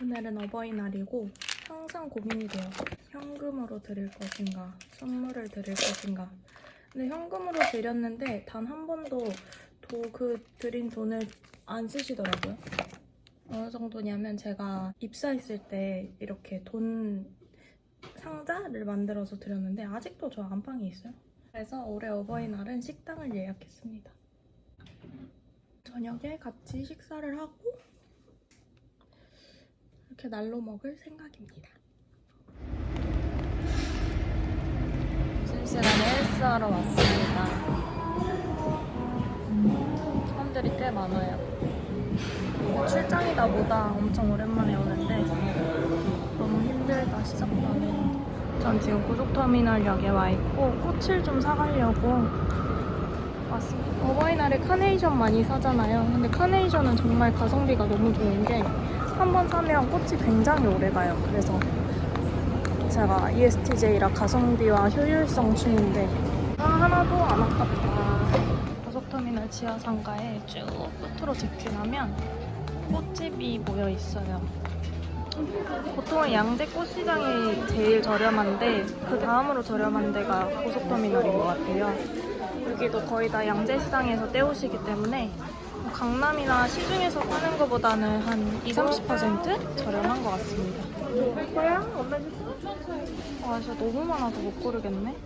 오늘은 어버이날이고 항상 고민이 돼요. 현금으로 드릴 것인가, 선물을 드릴 것인가. 근데 현금으로 드렸는데 단 한 번도 도, 그 드린 돈을 안 쓰시더라고요. 어느 정도냐면 제가 입사했을 때 이렇게 돈 상자를 만들어서 드렸는데 아직도 저 안방에 있어요. 그래서 올해 어버이날은 식당을 예약했습니다. 저녁에 같이 식사를 하고 이렇게 날로 먹을 생각입니다. 실시간에 헬스하러 왔습니다. 사람들이 꽤 많아요. 출장이다 보다 엄청 오랜만에 오는데 너무 힘들다 시작하기. 전 지금 고속터미널역에 와 있고 꽃을 좀 사가려고 왔습니다. 어버이날에 카네이션 많이 사잖아요. 근데 카네이션은 정말 가성비가 너무 좋은 게 한 번 사면 꽃이 굉장히 오래 가요. 그래서 제가 ESTJ라 가성비와 효율성 중인데 아, 하나도 안 아깝다. 고속터미널 지하상가에 쭉 끝으로 직진하면 꽃집이 모여 있어요. 보통은 양재 꽃시장이 제일 저렴한데 그 다음으로 저렴한 데가 고속터미널인 것 같아요. 여기도 거의 다 양재시장에서 떼오시기 때문에 강남이나 시중에서 파는 것보다는 한 20, 30% 저렴한 것 같습니다. 와 진짜 너무 많아서 못 고르겠네.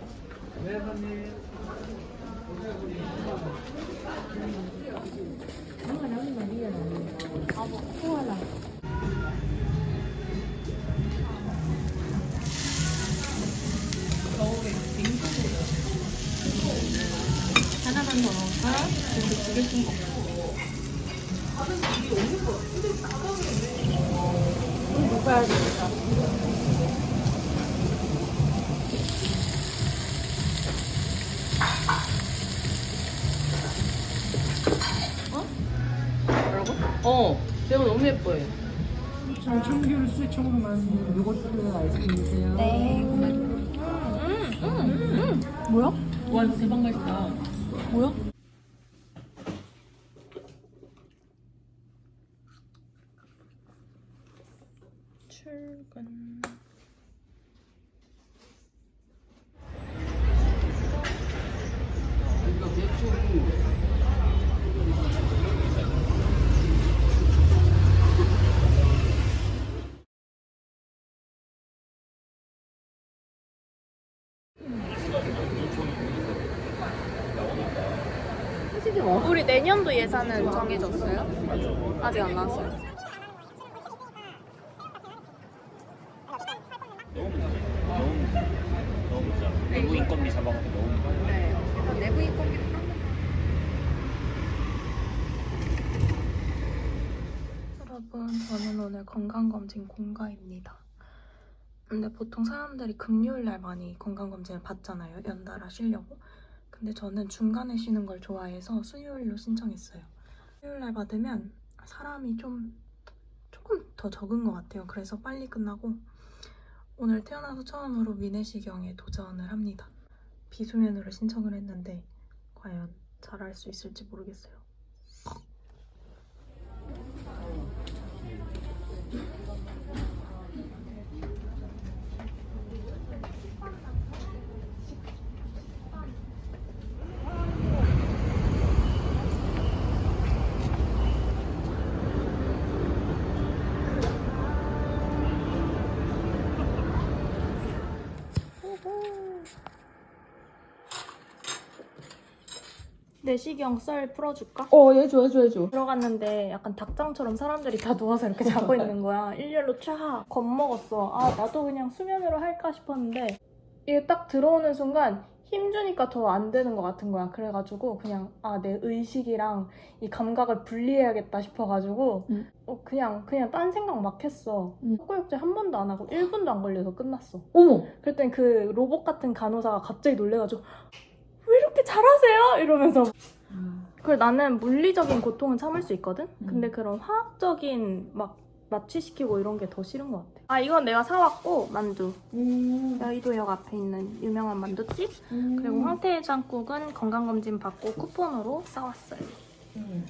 하나만 더 넣을까? 그리고 두개 좀 먹고. 먹 어, 내가 너무 예뻐해. 청귤 수청으로 만든 요거트 아이스크림이세요. 네. 뭐야? 와, 대박 맛있다. 뭐야? 우리 내년도 예산은 정해졌어요? 아직 안 나왔어요. 너무 짜고 내부 인건비 잡아가지고 너무 네. 내부 인건비 여러분, 저는 오늘 건강검진 공가입니다. 근데 보통 사람들이 금요일 날 많이 건강검진을 받잖아요. 연달아 쉬려고. 근데 저는 중간에 쉬는 걸 좋아해서 수요일로 신청했어요. 수요일 날 받으면 사람이 좀 조금 더 적은 것 같아요. 그래서 빨리 끝나고 오늘 태어나서 처음으로 위내시경에 도전을 합니다. 비수면으로 신청을 했는데 과연 잘할 수 있을지 모르겠어요. 내시경 썰 풀어줄까? 어, 해줘, 해줘, 해줘. 들어갔는데 약간 닭장처럼 사람들이 다 누워서 이렇게 자고 있는 거야. 일렬로 쫙 겁먹었어. 아, 나도 그냥 수면으로 할까 싶었는데 이게 딱 들어오는 순간 힘주니까 더 안 되는 것 같은 거야. 그래가지고 그냥 아, 내 의식이랑 이 감각을 분리해야겠다 싶어가지고 응. 어, 그냥 그냥 딴 생각 막 했어. 응. 헛구역질 한 번도 안 하고 1분도 안 걸려서 끝났어. 어머! 그랬더니 그 로봇 같은 간호사가 갑자기 놀래가지고 왜 이렇게 잘하세요? 이러면서 그걸 나는 물리적인 고통은 참을 수 있거든? 음. 근데 그런 화학적인 막 마취시키고 이런 게 더 싫은 것 같아. 아 이건 내가 사왔고 만두. 음. 여의도역 앞에 있는 유명한 만두집. 음. 그리고 황태해장국은 건강검진 받고 쿠폰으로 싸왔어요. 음.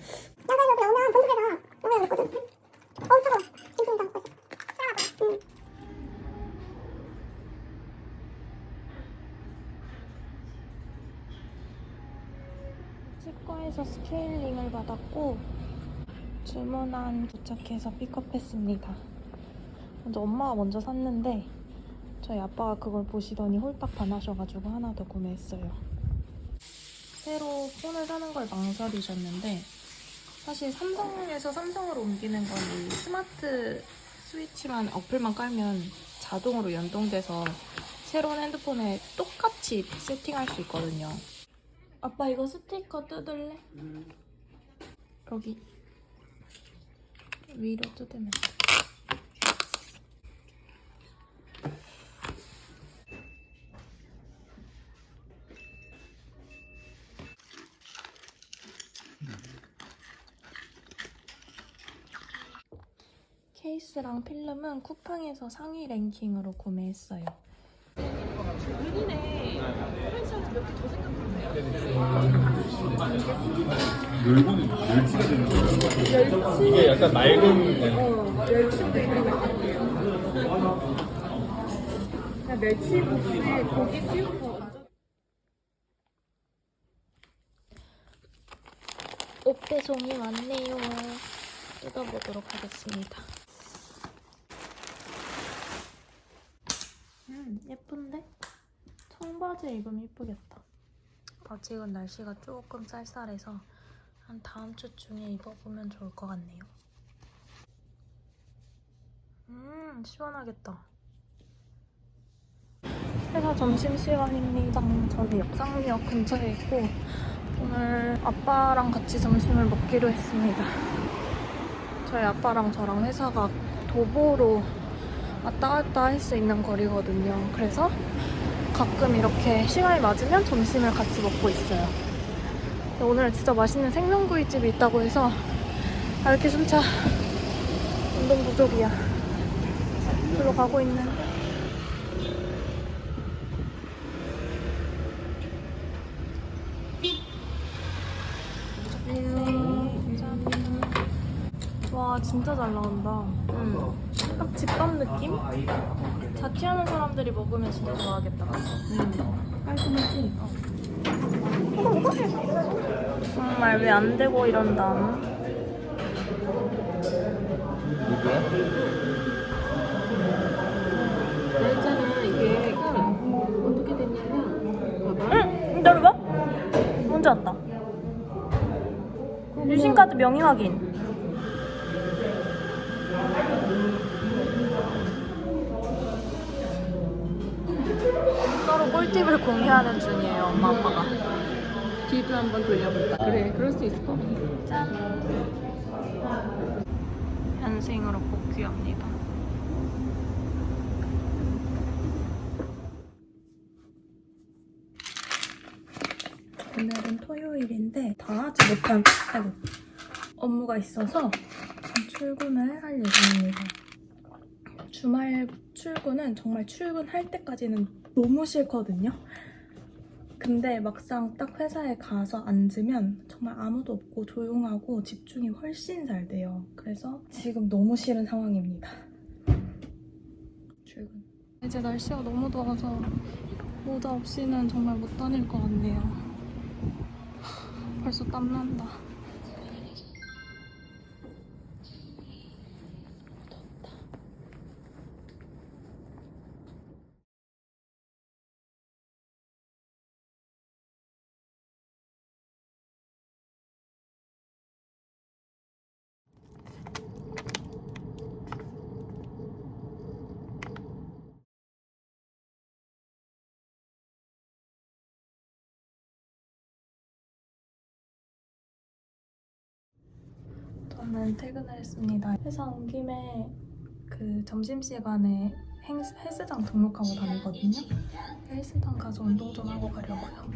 나가 여기 오면 본국에서 영화 그랬거든. 어 차가워. 찜찜다. 회사에서 스케일링을 받았고 주문한 도착해서 픽업했습니다. 먼저 엄마가 먼저 샀는데 저희 아빠가 그걸 보시더니 홀딱 반하셔가지고 하나 더 구매했어요. 새로 폰을 사는 걸 망설이셨는데 사실 삼성에서 삼성으로 옮기는 건 이 스마트 스위치만 어플만 깔면 자동으로 연동돼서 새로운 핸드폰에 똑같이 세팅할 수 있거든요. 아빠 이거 스티커 뜯을래? 여기 위로 뜯으면 돼. 케이스랑 필름은 쿠팡에서 상위 랭킹으로 구매했어요. 열고는 멸치가 되는 거예요. 이게 약간 맑은 옷 배송이 왔네요. 뜯어보도록 하겠습니다. 음, 예쁜데? 청바지 입으면 예쁘겠다. 아직은 날씨가 조금 쌀쌀해서 한 다음 주중에 입어보면 좋을 것 같네요. 음, 시원하겠다. 회사 점심시간입니다. 저는 역상역 근처에 있고 오늘 아빠랑 같이 점심을 먹기로 했습니다. 저희 아빠랑 저랑 회사가 도보로 왔다 갔다 할 수 있는 거리거든요. 그래서 가끔 이렇게 시간이 맞으면 점심을 같이 먹고 있어요. 오늘 진짜 맛있는 생선구이집이 있다고 해서 아, 이렇게 순차 운동 부족이야. 별로 가고 있는데. 와 진짜 잘 나온다. 딱 집밥 느낌? 자취하는 사람들이 먹으면 진짜 좋아하겠다. 깔끔하지? 정말 왜 안 되고 이런다. 있잖아 이게 어떻게 됐냐면 응! 기다려봐. 문제 왔다. 유심카드 명의 확인. 꿀팁을 공유하는 중이에요, 엄마 아빠가. 뒤도 한번 돌려볼까 그래 그럴 수 있을 것 같아 짠. 현생으로 복귀합니다. 오늘은 토요일인데 다 하지 못한 아이고, 업무가 있어서 출근을 할 예정입니다. 주말 출근은 정말 출근할 때까지는 너무 싫거든요. 근데 막상 딱 회사에 가서 앉으면 정말 아무도 없고 조용하고 집중이 훨씬 잘 돼요. 그래서 지금 너무 싫은 상황입니다. 출근. 이제 날씨가 너무 더워서 모자 없이는 정말 못 다닐 것 같네요. 하, 벌써 땀난다. 저는 퇴근을 했습니다. 회사 온 김에 그 점심시간에 헬스, 헬스장 등록하고 다니거든요. 헬스장 가서 운동 좀 하고 가려고요.